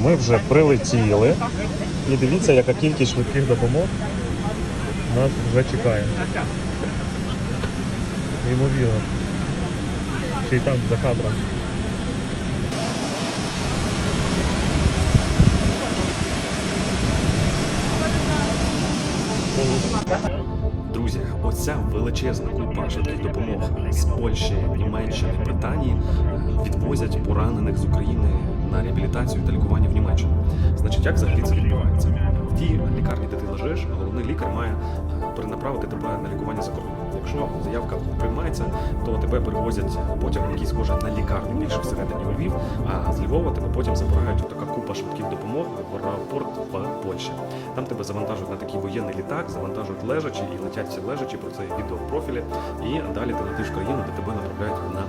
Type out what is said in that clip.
Ми вже прилетіли. І дивіться, яка кількість швидких допомог нас вже чекає. Неймовірно. Ще й там за кадром. Друзі, оця величезна купа швидких допомог з Польщі, Німеччини, Британії е, відвозять поранених з України на реабілітацію та лікування в Німеччину. Значить, як взагалі це відбувається? В тій лікарні, де ти лежиш, головний лікар має е, перенаправити тебе на лікування за кордон. Якщо заявка приймається, то тебе перевозять потяг, який схоже на лікарню більше всередині Львів, а з Львова тебе потім забирають така купа швидких допомог в аеропорт в Польщі. Там тебе завантажують на такий воєнний літак, завантажують лежачі і летять всі лежачі, про це є відео в профілі. І далі ти летиш в країну, де тебе направляють на.